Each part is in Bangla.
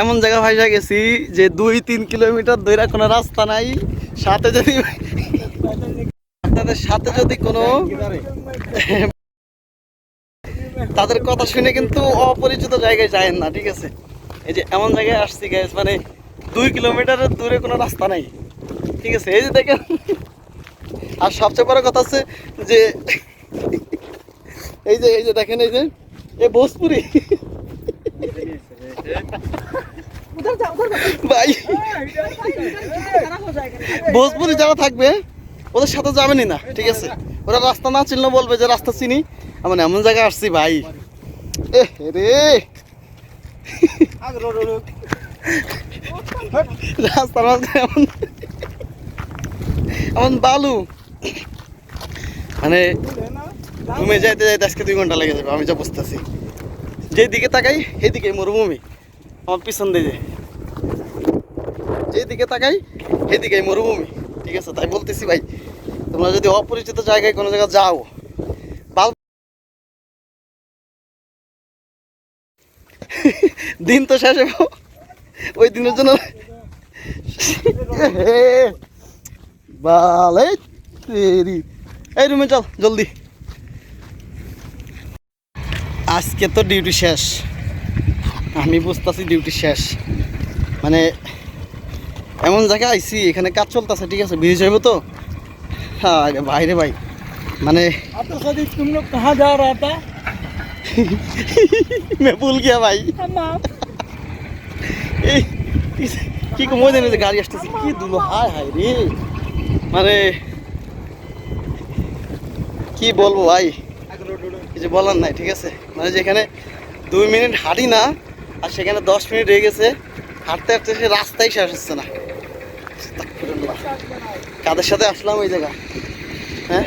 এমন জায়গা ভাইসা গেছি যে দুই, তিন কিলোমিটার দৈরা কোনো রাস্তা নাই। সাথে যদি আপনাদের সাথে যদি কোনো তাদের কথা শুনে কিন্তু অপরিচিত জায়গায় যায় না, ঠিক আছে? এই যে এমন জায়গায় আসছি গ্যাস মানে দুই কিলোমিটারের দূরে কোনো রাস্তা নাই, ঠিক আছে? এই যে দেখেন। আর সবচেয়ে বড় কথা আছে যে এই যে এই যে দেখেন, এই যে এ ভোজপুরি। ভোজপুরি যারা থাকবে, ওদের সাথে যাবেনই না ঠিক আছে? ওরা রাস্তা না চিনলে বলবে যে রাস্তা চিনি। আমি এমন জায়গায় আসছি ভাই। এ রে। রাস্তার মাঝে এমন এমন বালু। মানে ঘুমে যাইতে যাইতে আজকে দুই ঘণ্টা লেগে যাবে, আমি যা বুঝতেছি। যেদিকে তাকাই সেদিকে মরুভূমি। আমার পিছন দিয়ে যেদিকে তাকাই সেদিকে মরুভূমি। ঠিক আছে, তাই বলতেছি ভাই। তোমরা যদি অপরিচিত জায়গায় কোনো জায়গায় যাও দিন তো শেষ হব ওই দিনের জন্য। এই রুমে চল, জলদি। আজকে তো ডিউটি শেষ। আমি বুঝতেছি ডিউটি শেষ মানে এমন জায়গায় আইছি এখানে কাজ চলতেছে ঠিক আছে ব্রিজ হইব তো হ্যাঁ রে ভাই রে ভাই মানে अब तो सदी तुम लोग कहाँ जा रहा था मैं भूल गया भाई हम এই কি- কি কমই জানি যে গাড়ি আসতেছে কি দুলো হায় হায় রে মানে কি বলবো ভাই কিছু বলার নাই ঠিক আছে মানে যেখানে দুই মিনিট হাঁটি না আর সেখানে দশ মিনিট হয়ে গেছে হাঁটতে হাঁটতে সে রাস্তায় শেষ হচ্ছে না। কাদের সাথে আসলাম ওই জায়গা হ্যাঁ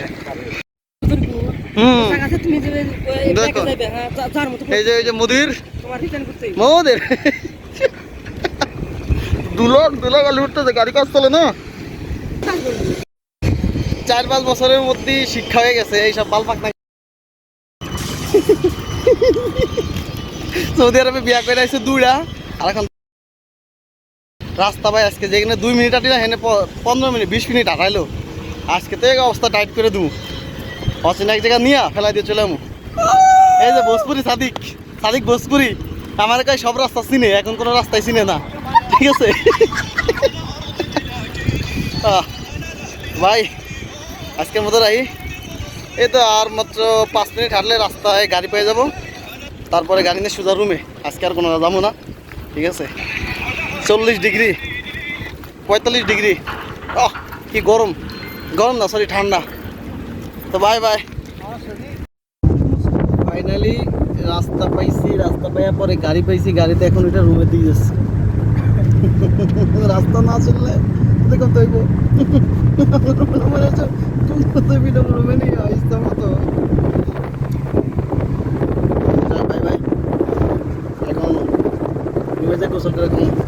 দেখো। এই যে এই যে মুদির। মোদের দুলক দুলক আলু উঠতেছে, গাড়ি কাজ চলে না চার পাঁচ বছরের মধ্যে শিক্ষা হয়ে গেছে, এইসব বাল না সৌদি আরবে বিয়া করে আসছে দুইটা, আর এখন রাস্তা ভাই আজকে যেখানে দুই মিনিট আটি না, হেনে পনেরো মিনিট, বিশ মিনিট আটাইলো আজকে তো এই অবস্থা টাইট করে দেবো অচেনা এক জায়গা নিয়ে ফেলাই দিয়ে চলে এই যে ভোজপুরি সাদিক সাদিক ভোজপুরি। আমার কাছে সব রাস্তা চিনে, এখন কোনো রাস্তায় চিনে না। ঠিক আছে? ভাই, আজকের মতো রাই এই তো আর মাত্র পাঁচ মিনিট হাঁটলে রাস্তায় গাড়ি পেয়ে যাব। তারপরে গাড়ি নিয়ে সোজা রুমে আজকে আর কোনো যাব না। ঠিক আছে? চল্লিশ ডিগ্রি। পঁয়তাল্লিশ ডিগ্রি। আহ কি গরম। গরম না সরি ঠান্ডা। তো বাই বাই ফাইনালি রাস্তা পাইছি, রাস্তা পাইয়া পরে গাড়ি পাইছি, গাড়িতে এখন এটা রুমে দিয়ে যাচ্ছে। রাস্তা না চললে দেখো তো রুমে নিয়ে আসতাম consultar con